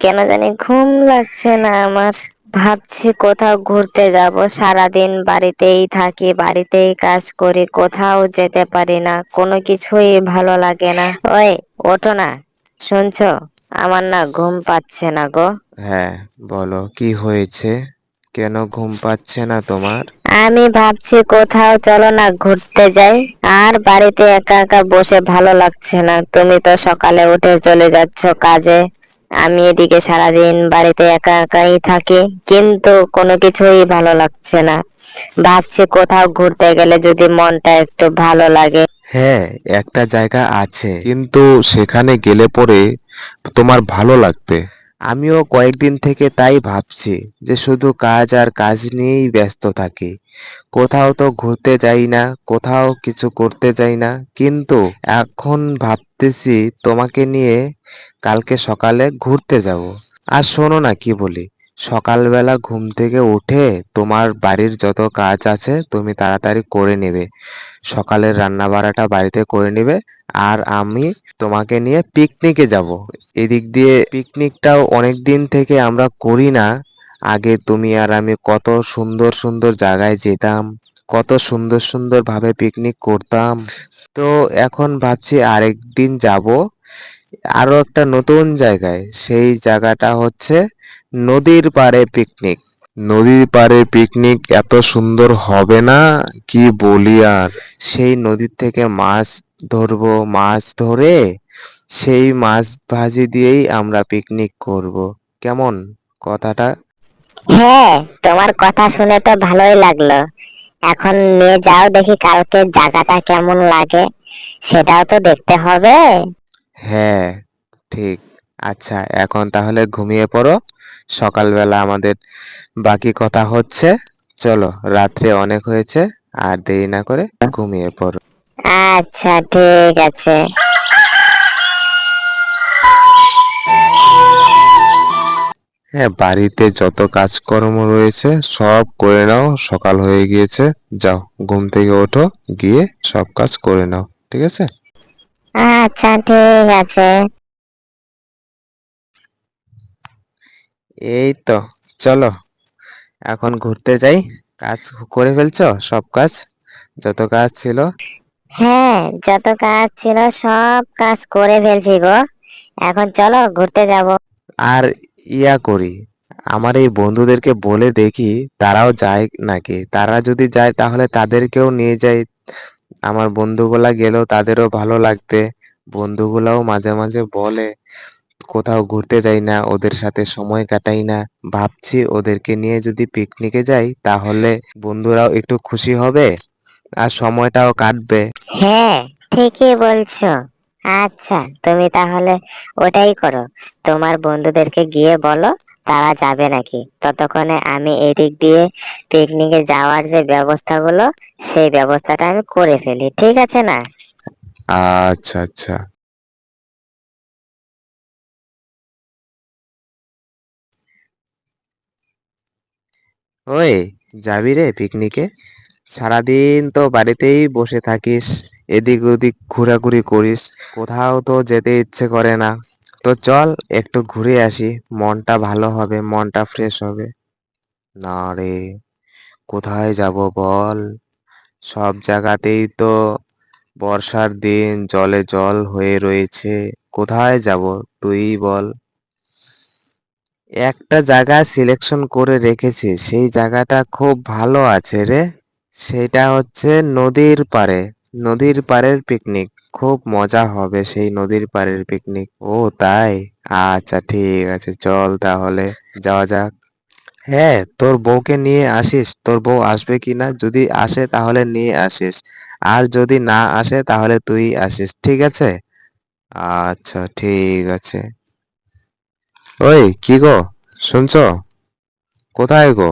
কেন জানি ঘুম লাগছে না আমার। ভাবছি কোথাও ঘুরতে যাব। সারাদিন বাড়িতেই থাকি বাড়িতেই কাজ করি কোথাও যেতে পারি না কোনো কিছুই ভালো লাগে না। ওই ওঠো না শুনছো? আমার না ঘুম পাচ্ছে না গো। হ্যাঁ বলো কি হয়েছে? কেন ঘুম পাচ্ছে না তোমার? আমি ভাবছি কোথাও চলো না ঘুরতে যাই। আর বাড়িতে একা একা বসে ভালো লাগছে না। তুমি তো সকালে উঠে চলে যাচ্ছ কাজে। আমি এদিকে সারাদিন বাড়িতে একা একাই থাকি, কিন্তু কোনো কিছুই ভালো লাগছে না। ভাবছি কোথাও ঘুরতে গেলে যদি মনটা একটু ভালো লাগে। হ্যাঁ একটা জায়গা আছে, কিন্তু সেখানে গেলে পরে তোমার ভালো লাগবে। আমিও কয়েকদিন থেকে তাই ভাবছি যে শুধু কাজ আর কাজ নিয়েই ব্যস্ত থাকি। কোথাও তো ঘুরতে যাই না, কোথাও কিছু করতে যাই না, কিন্তু এখন ভাবতেছি তোমাকে নিয়ে কালকে সকালে ঘুরতে যাব। আর শোনো না কি বলি সকালবেলা ঘুম থেকে উঠে তোমার বাড়ির যত কাজ আছে তুমি তাড়াতাড়ি করে নেবে। সকালের রান্না বাড়াটা বাড়িতে করে নেবে আর আমি তোমাকে নিয়ে পিকনিকে যাব। এদিক দিয়ে পিকনিকটাও অনেক দিন থেকে আমরা করি না। আগে তুমি আর আমি কত সুন্দর সুন্দর জায়গায় যেতাম, কত সুন্দর সুন্দর ভাবে পিকনিক করতাম। তো এখন ভাবছি আরেকদিন যাব। আরও একটা নতুন জায়গায়, সেই জায়গাটা হচ্ছে নদীর পাড়ে পিকনিক নদীর পাড়ে পিকনিক এত সুন্দর হবে না? কি বলি আর? সেই নদীর থেকে মাছ ধরবো, মাছ ধরে সেই মাছ ভাজি দিয়েই আমরা পিকনিক করব। কেমন কথাটা? হ্যাঁ তোমার কথা শুনে তো ভালোই লাগল। এখন নিয়ে যাও দেখি কালকে জায়গাটা কেমন লাগে। সেটাও তো দেখতে হবে। হ্যাঁ ঠিক। আচ্ছা এখন তাহলে ঘুমিয়ে পড়ো। সকালবেলা আমাদের বাকি কথা হচ্ছে। চলো রাত্রে অনেক হয়েছে আর দেরি না করে ঘুমিয়ে পড়ো। আচ্ছা ঠিক আছে। হ্যাঁ বাড়িতে যত কাজকর্ম রয়েছে সব করে নাও সকাল হয়ে গিয়েছে। যাও ঘুম থেকে ওঠো গিয়ে সব কাজ করে নাও ঠিক আছে? আচ্ছা ঠিক আছে। এই তো চলো। এখন ঘুরতে যাই। কাজ করে ফেলছো? সব কাজ? যত কাজ ছিল? হ্যাঁ যত কাজ ছিল সব কাজ করে ফেলছি গো। এখন চলো ঘুরতে যাব। আর ইয়া করি। আমার এই বন্ধুদেরকে বলে দেখি তারাও যায় নাকি? তারা যদি যায় তাহলে তাদেরকেও নিয়ে যাই। আমার বন্ধুগুলা গেলেও তাদেরও ভালো লাগবে। বন্ধুগুলাও মাঝে মাঝে বলে, কোথাও ঘুরতে যাই না, ওদের সাথে সময় কাটাই না। ভাবছি ওদেরকে নিয়ে যদি পিকনিকে যাই, তাহলে বন্ধুরাও একটু খুশি হবে আর সময়টাও কাটবে। হ্যাঁ ঠিকই বলছো। আচ্ছা তুমি তাহলে ওটাই করো। তোমার বন্ধুদেরকে গিয়ে বলো তারা যাবে নাকি? ততক্ষণে আমি এদিক দিয়ে পিকনিকে যাওয়ার যে ব্যবস্থাগুলো, সেই ব্যবস্থাটা আমি করে ফেলি, ঠিক আছে না? আচ্ছা আচ্ছা। ওই, যাবি রে পিকনিকে সারাদিন তো বাড়িতেই বসে থাকিস এদিক ওদিক ঘোরাঘুরি করিস, কোথাও তো যেতে ইচ্ছে করে না। তো চল, একটু ঘুরে আসি। মনটা ভালো হবে, মনটা ফ্রেশ হবে। না রে, কোথায় যাব বল? সব জায়গাতেই তো বর্ষার দিন, জলে জল হয়ে রয়েছে। কোথায় যাব তুই বল? একটা জায়গা সিলেকশন করে রেখেছি, সেই জায়গাটা খুব ভালো আছে রে। সেটা হচ্ছে নদীর পাড়ে। নদীর পাড়ের পিকনিক খুব মজা হবে সেই নদীর পাড়ের পিকনিক ও, তাই? আচ্ছা ঠিক আছে, চল তাহলে, যাওয়া যাক। হ্যাঁ তোর বউকে নিয়ে আসিস। তোর বউ আসবে কিনা যদি আসে তাহলে নিয়ে আসিস। আর যদি না আসে তাহলে তুই আসিস, ঠিক আছে? আচ্ছা ঠিক আছে। ওই, কি গো? শুনছো? কোথায় গো?